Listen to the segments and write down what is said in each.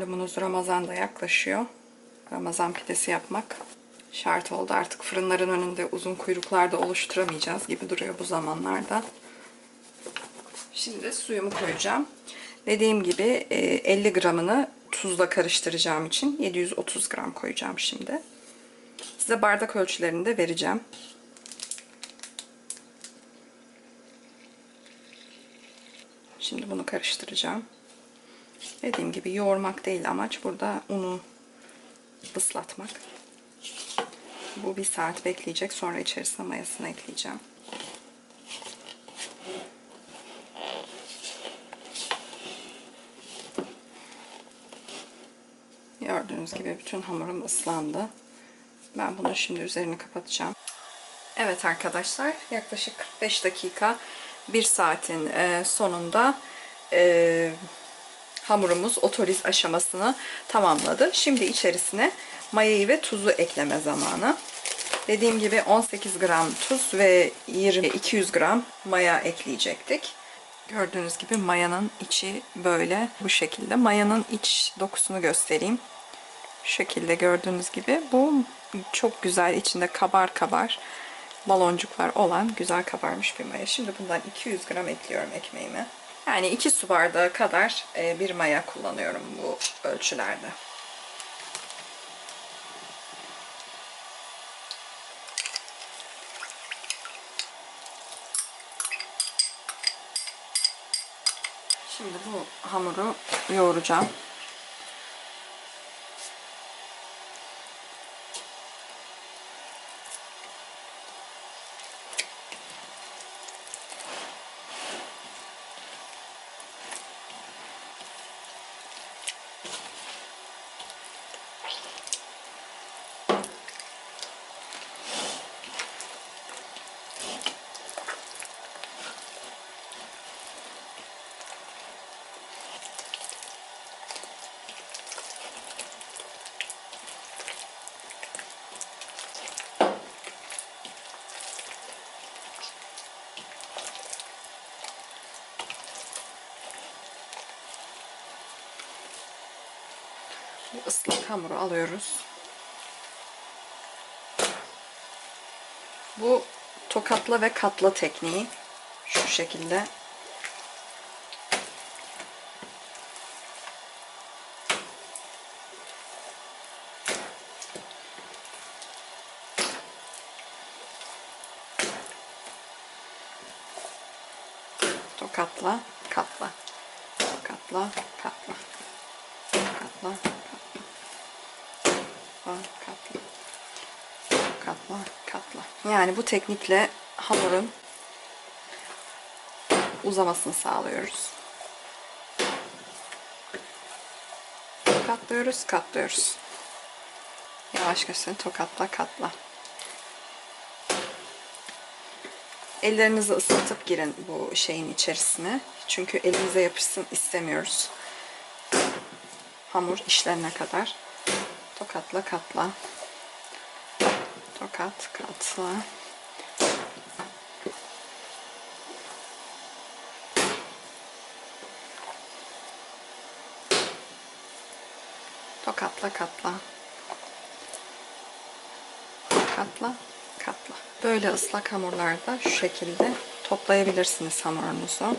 Malumunuz Ramazan da yaklaşıyor. Ramazan pidesi yapmak şart oldu. Artık fırınların önünde uzun kuyruklar da oluşturamayacağız gibi duruyor bu zamanlarda. Şimdi suyumu koyacağım. Dediğim gibi e, 50 gramını tuzla karıştıracağım için 730 gram koyacağım şimdi. Size bardak ölçülerini de vereceğim. Şimdi bunu karıştıracağım. Dediğim gibi yoğurmak değil amaç. Burada unu ıslatmak. Bu bir saat bekleyecek. Sonra içerisine mayasını ekleyeceğim. Gördüğünüz gibi bütün hamurum ıslandı. Ben bunu şimdi üzerini kapatacağım. Evet arkadaşlar yaklaşık 45 dakika 1 saatin e, sonunda e, hamurumuz otoliz aşamasını tamamladı. Şimdi içerisine mayayı ve tuzu ekleme zamanı. Dediğim gibi 18 gram tuz ve 20 200 gram maya ekleyecektik. Gördüğünüz gibi mayanın içi böyle bu şekilde. Mayanın iç dokusunu göstereyim. Şu şekilde gördüğünüz gibi bu çok güzel içinde kabar kabar baloncuklar olan güzel kabarmış bir maya. Şimdi bundan 200 gram ekliyorum ekmeğime. Yani 2 su bardağı kadar e, bir maya kullanıyorum bu ölçülerde. Şimdi bu hamuru yoğuracağım. Islak hamuru alıyoruz. Bu tokatla ve katla tekniği. Şu şekilde. Tokatla, katla. Tokatla, katla. Katla, katla. Katla, katla. Katla, katla. Yani bu teknikle hamurun uzamasını sağlıyoruz. Katlıyoruz, katlıyoruz. Yavaş gösterin, tokatla, katla. Ellerinizi ıslatıp girin bu şeyin içerisine. Çünkü elinize yapışsın istemiyoruz hamur işlerine kadar tokatla katla tokat katla tokatla katla. Katla katla. Böyle ıslak hamurlarda şu şekilde toplayabilirsiniz hamurunuzu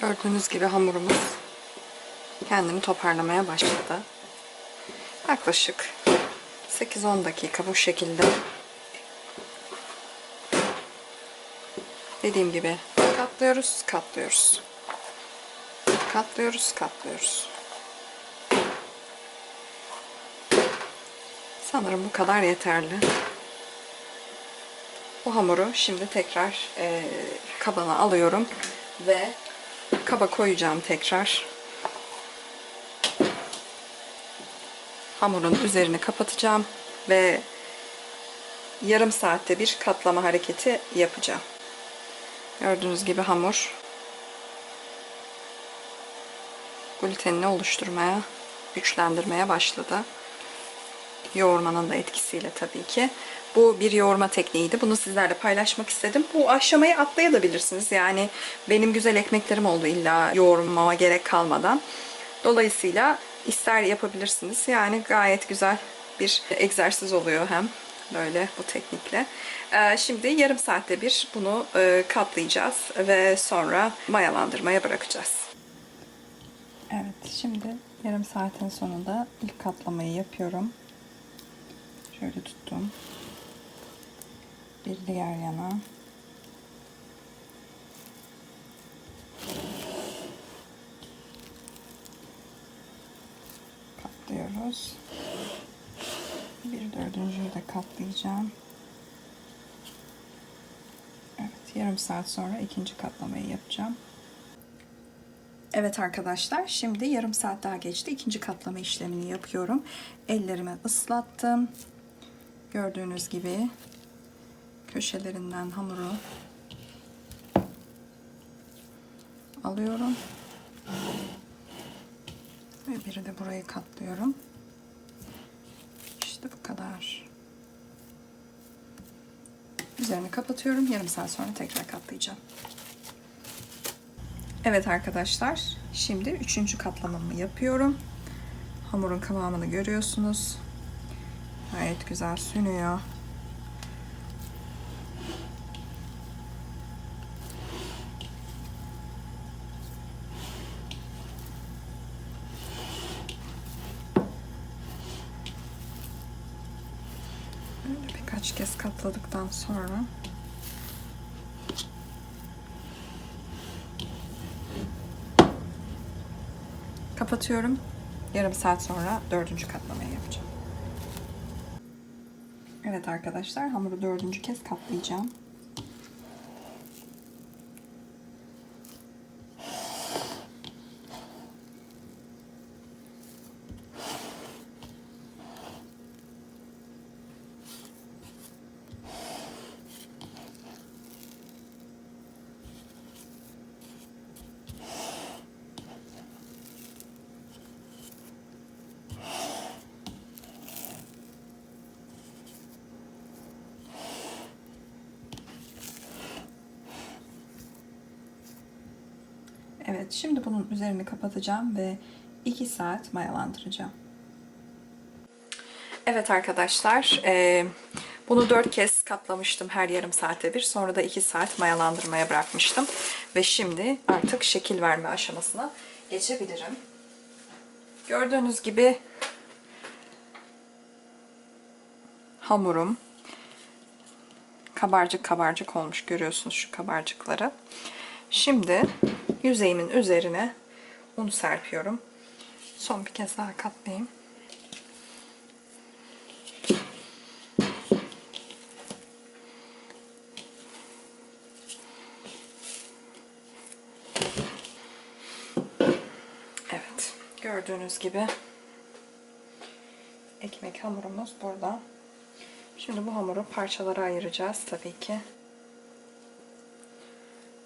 Gördüğünüz gibi hamurumuz kendini toparlamaya başladı. Yaklaşık 8-10 dakika bu şekilde dediğim gibi katlıyoruz, katlıyoruz. Katlıyoruz, katlıyoruz. Sanırım bu kadar yeterli. Bu hamuru şimdi tekrar e, kabına alıyorum ve kaba koyacağım tekrar. hamurun üzerini kapatacağım ve yarım saatte bir katlama hareketi yapacağım. Gördüğünüz gibi hamur glutenini oluşturmaya, güçlendirmeye başladı. Yoğurmanın da etkisiyle tabii ki. Bu bir yoğurma tekniğiydi. Bunu sizlerle paylaşmak istedim. Bu aşamayı atlayabilirsiniz. Yani benim güzel ekmeklerim oldu illa yoğurmama gerek kalmadan. Dolayısıyla ister yapabilirsiniz. Yani gayet güzel bir egzersiz oluyor hem böyle bu teknikle. Ee, Şimdi yarım saatte bir bunu e, katlayacağız ve sonra mayalandırmaya bırakacağız. Evet, şimdi yarım saatin sonunda ilk katlamayı yapıyorum. Şöyle tuttum. Bir diğer yana. Katlıyoruz. Bir dördüncüyü de katlayacağım. Evet, yarım saat sonra ikinci katlamayı yapacağım. Evet arkadaşlar, şimdi yarım saat daha geçti. İkinci katlama işlemini yapıyorum. Ellerimi ıslattım. Gördüğünüz gibi köşelerinden hamuru alıyorum. Ve biri de burayı katlıyorum. İşte bu kadar. Üzerini kapatıyorum. Yarım saat sonra tekrar katlayacağım. Evet arkadaşlar, şimdi üçüncü katlamamı yapıyorum. Hamurun kıvamını görüyorsunuz. Gayet güzel sünüyor. Birkaç kez katladıktan sonra kapatıyorum. Yarım saat sonra dördüncü katlamayı yapacağım. Evet arkadaşlar hamuru dördüncü kez katlayacağım. Evet, şimdi bunun üzerini kapatacağım ve 2 saat mayalandıracağım. Evet arkadaşlar, e, bunu 4 kez katlamıştım her yarım saate bir. Sonra da 2 saat mayalandırmaya bırakmıştım. Ve şimdi artık şekil verme aşamasına geçebilirim. Gördüğünüz gibi hamurum kabarcık kabarcık olmuş. Görüyorsunuz şu kabarcıkları. Şimdi yüzeyimin üzerine un serpiyorum. Son bir kez daha katlayayım. Evet, gördüğünüz gibi ekmek hamurumuz burada. Şimdi bu hamuru parçalara ayıracağız tabii ki.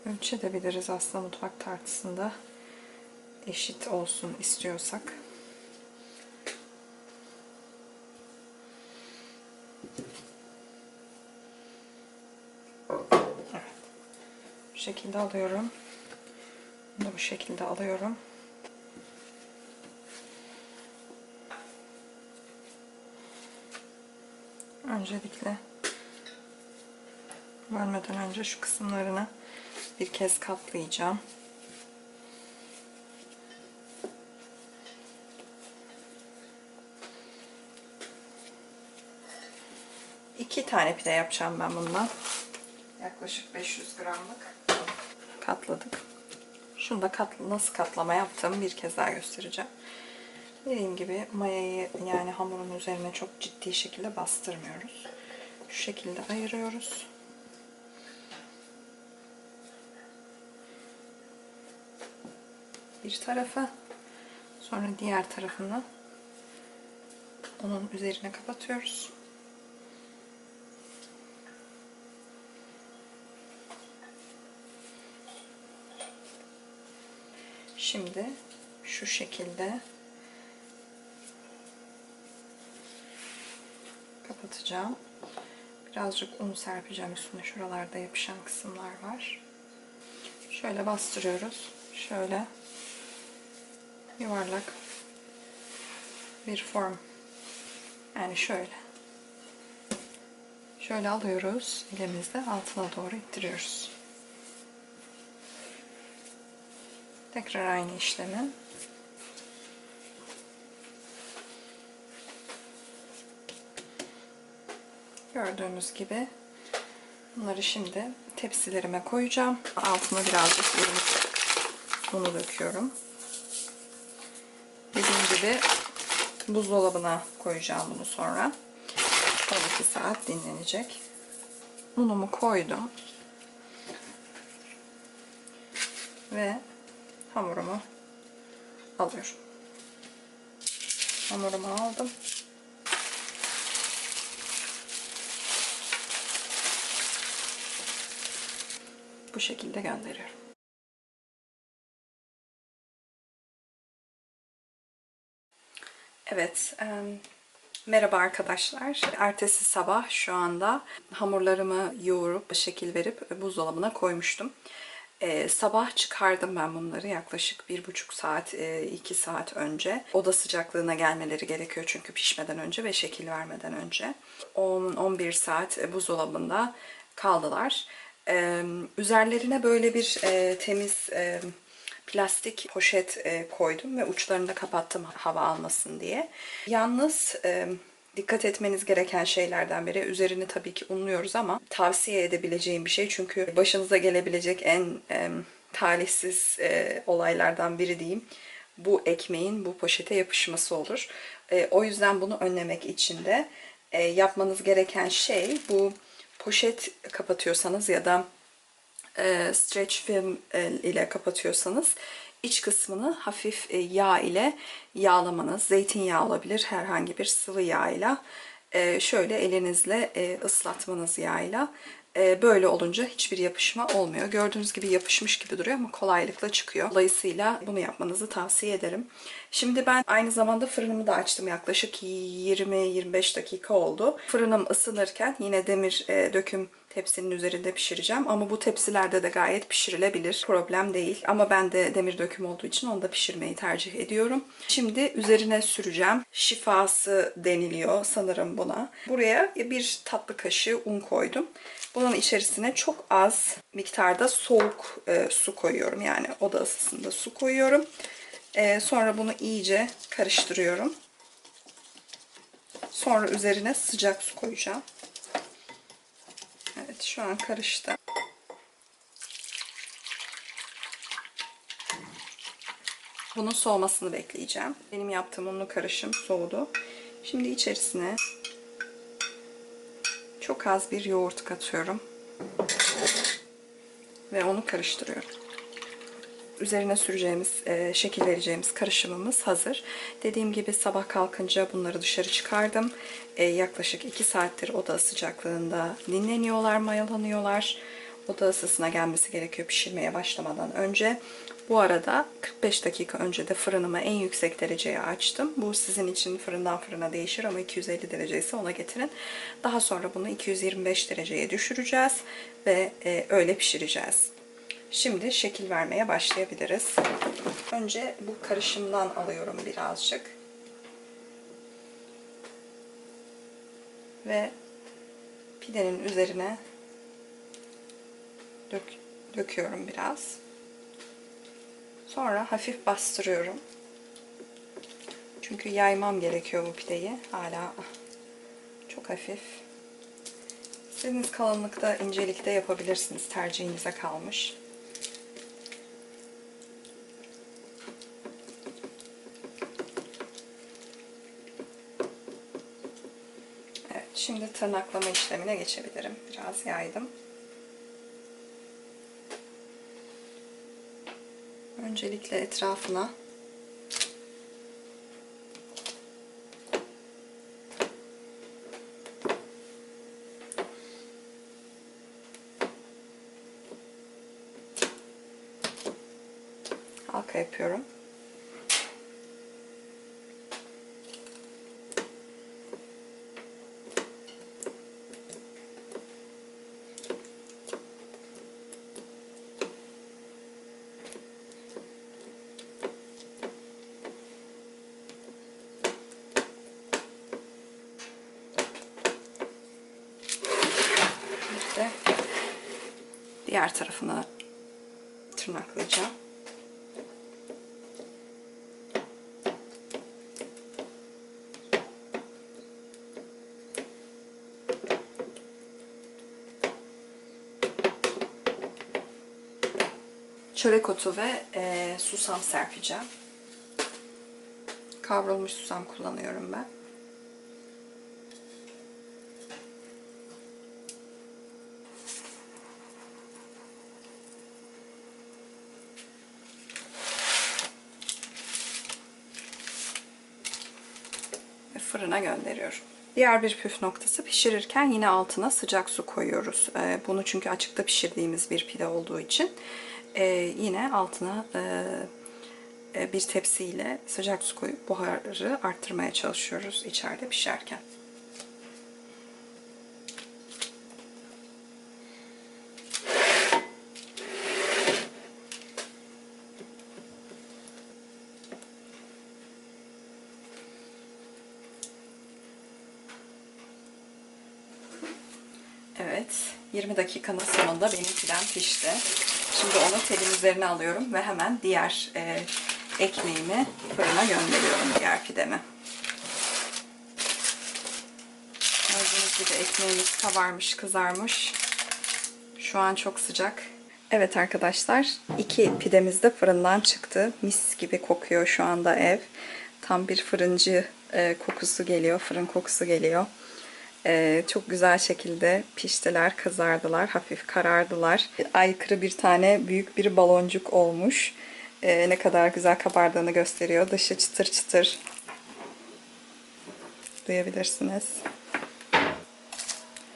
Ölçebiliriz aslında mutfak tartısında. Eşit olsun istiyorsak. Evet. Bu şekilde alıyorum. Bunu da bu şekilde alıyorum. Öncelikle bölmeden önce şu kısımlarını bir kez katlayacağım. İki tane pide yapacağım ben bundan. Yaklaşık 500 gramlık katladık. Şunu da kat, nasıl katlama yaptığımı bir kez daha göstereceğim. Dediğim gibi mayayı yani hamurun üzerine çok ciddi şekilde bastırmıyoruz. Şu şekilde ayırıyoruz. Bir tarafa sonra diğer tarafını onun üzerine kapatıyoruz. Şimdi şu şekilde kapatacağım. Birazcık un serpeceğim üstüne. Şuralarda yapışan kısımlar var. Şöyle bastırıyoruz. Şöyle yuvarlak bir form. Yani şöyle. Şöyle alıyoruz. Elimizde altına doğru ittiriyoruz. Tekrar aynı işlemi. Gördüğünüz gibi bunları şimdi tepsilerime koyacağım. Altına birazcık unu döküyorum. Gibi buzdolabına koyacağım bunu sonra. 12 saat dinlenecek. Unumu koydum. Ve hamurumu alıyorum. Hamurumu aldım. Bu şekilde gönderiyorum. Evet, em, merhaba arkadaşlar. Ertesi sabah şu anda hamurlarımı yoğurup şekil verip buzdolabına koymuştum. Ee, sabah çıkardım ben bunları yaklaşık bir buçuk saat, e, iki saat önce. Oda sıcaklığına gelmeleri gerekiyor çünkü pişmeden önce ve şekil vermeden önce. 10-11 saat buzdolabında kaldılar. Ee, üzerlerine böyle bir e, temiz e, plastik poşet e, koydum ve uçlarını da kapattım hava almasın diye. Yalnız e, dikkat etmeniz gereken şeylerden biri üzerini tabii ki unluyoruz ama tavsiye edebileceğim bir şey çünkü başınıza gelebilecek en e, talihsiz e, olaylardan biri diyeyim. Bu ekmeğin bu poşete yapışması olur. O yüzden bunu önlemek için de yapmanız gereken şey bu poşet kapatıyorsanız ya da e, stretch film e, ile kapatıyorsanız iç kısmını hafif e, yağ ile yağlamanız, zeytinyağı olabilir herhangi bir sıvı yağ ile e, şöyle elinizle e, ıslatmanız yağıyla. E, böyle olunca hiçbir yapışma olmuyor. Gördüğünüz gibi yapışmış gibi duruyor ama kolaylıkla çıkıyor. Dolayısıyla bunu yapmanızı tavsiye ederim. Şimdi ben aynı zamanda fırınımı da açtım. Yaklaşık 20-25 dakika oldu. Fırınım ısınırken yine demir e, döküm tepsinin üzerinde pişireceğim. Ama bu tepsilerde de gayet pişirilebilir. Problem değil. Ama ben de demir döküm olduğu için onu da pişirmeyi tercih ediyorum. Şimdi üzerine süreceğim. Şifası deniliyor sanırım buna. Buraya bir tatlı kaşığı un koydum. Bunun içerisine çok az miktarda soğuk e, su koyuyorum. Yani oda ısısında su koyuyorum. E, sonra bunu iyice karıştırıyorum. Sonra üzerine sıcak su koyacağım. Evet şu an karıştı. Bunun soğumasını bekleyeceğim. Benim yaptığım unlu karışım soğudu. Şimdi içerisine çok az bir yoğurt katıyorum. Ve onu karıştırıyorum. Üzerine süreceğimiz, e, şekil vereceğimiz karışımımız hazır. Dediğim gibi sabah kalkınca bunları dışarı çıkardım. E, yaklaşık 2 saattir oda sıcaklığında dinleniyorlar, mayalanıyorlar. Oda ısısına gelmesi gerekiyor pişirmeye başlamadan önce. Bu arada 45 dakika önce de fırınımı en yüksek dereceye açtım. Bu sizin için fırından fırına değişir ama 250 derece ise ona getirin. Daha sonra bunu 225 dereceye düşüreceğiz ve e, öyle pişireceğiz. Şimdi şekil vermeye başlayabiliriz. Önce bu karışımdan alıyorum birazcık. Ve pidenin üzerine dök, döküyorum biraz. Sonra hafif bastırıyorum. Çünkü yaymam gerekiyor bu pideyi. Hala çok hafif. İstediğiniz kalınlıkta, incelikte yapabilirsiniz. Tercihinize kalmış. Evet, şimdi tırnaklama işlemine geçebilirim. Biraz yaydım. Öncelikle etrafına halka yapıyorum. Bir de diğer tarafını tırnaklayacağım. Çörek otu ve e, susam serpeceğim. Kavrulmuş susam kullanıyorum ben. ve fırına gönderiyorum. Diğer bir püf noktası pişirirken yine altına sıcak su koyuyoruz. Ee, Bunu çünkü açıkta pişirdiğimiz bir pide olduğu için e, yine altına e, e, bir tepsiyle sıcak su koyup buharı arttırmaya çalışıyoruz içeride pişerken. Evet, 20 dakikanın sonunda benim pidem pişti. Şimdi onu telin üzerine alıyorum ve hemen diğer e, ekmeğimi fırına gönderiyorum, diğer pidemi. Gördüğünüz gibi ekmeğimiz kabarmış, kızarmış. Şu an çok sıcak. Evet arkadaşlar, iki pidemiz de fırından çıktı. Mis gibi kokuyor şu anda ev. Tam bir fırıncı e, kokusu geliyor, fırın kokusu geliyor. Ee, çok güzel şekilde piştiler, kızardılar, hafif karardılar. Aykırı bir tane büyük bir baloncuk olmuş. Ee, ne kadar güzel kabardığını gösteriyor. Dışı çıtır çıtır. Duyabilirsiniz.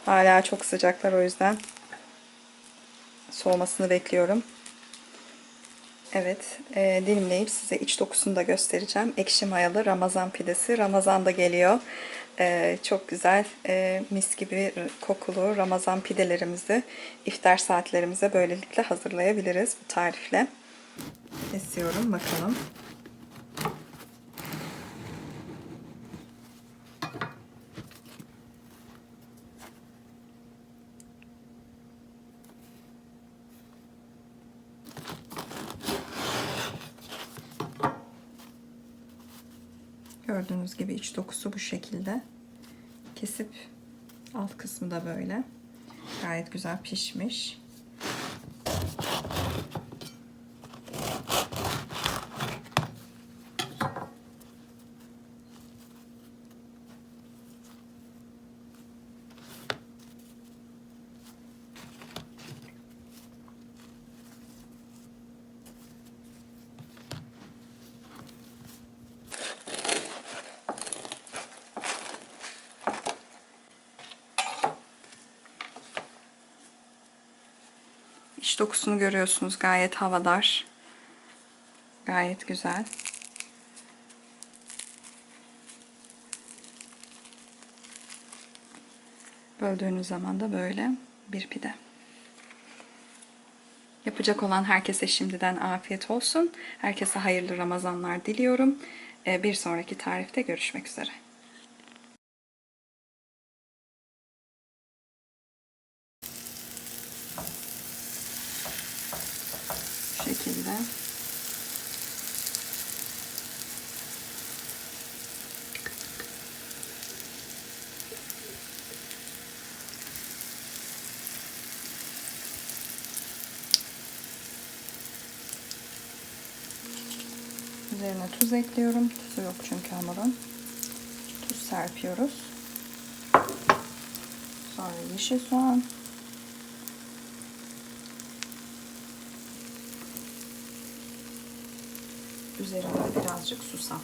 Hala çok sıcaklar o yüzden soğumasını bekliyorum. Evet, e, dilimleyip size iç dokusunu da göstereceğim. Ekşi mayalı Ramazan pidesi. Ramazan da geliyor. E, çok güzel, e, mis gibi kokulu Ramazan pidelerimizi iftar saatlerimize böylelikle hazırlayabiliriz bu tarifle. Kesiyorum bakalım. Gördüğünüz gibi iç dokusu bu şekilde. Kesip alt kısmı da böyle. Gayet güzel pişmiş. İç dokusunu görüyorsunuz. Gayet havadar. Gayet güzel. Böldüğünüz zaman da böyle bir pide. Yapacak olan herkese şimdiden afiyet olsun. Herkese hayırlı Ramazanlar diliyorum. Ee, Bir sonraki tarifte görüşmek üzere. Bu şekilde. Üzerine tuz ekliyorum. Tuzu yok çünkü hamurun. Tuz serpiyoruz. Sonra yeşil soğan. Üzerine birazcık susam.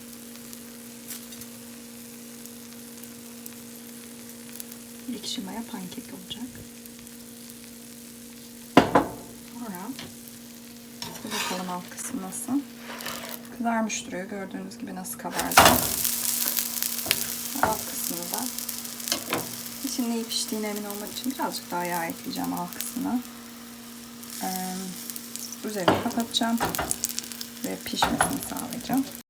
Ekşi maya pankek olacak. Sonra bakalım alt kısmı nasıl. Kızarmış duruyor. Gördüğünüz gibi nasıl kabardı. Alt kısmını da için iyi piştiğine emin olmak için birazcık daha yağ ekleyeceğim alt kısmına. Ee, üzerini kapatacağım ve pişmesini sağlayacağım.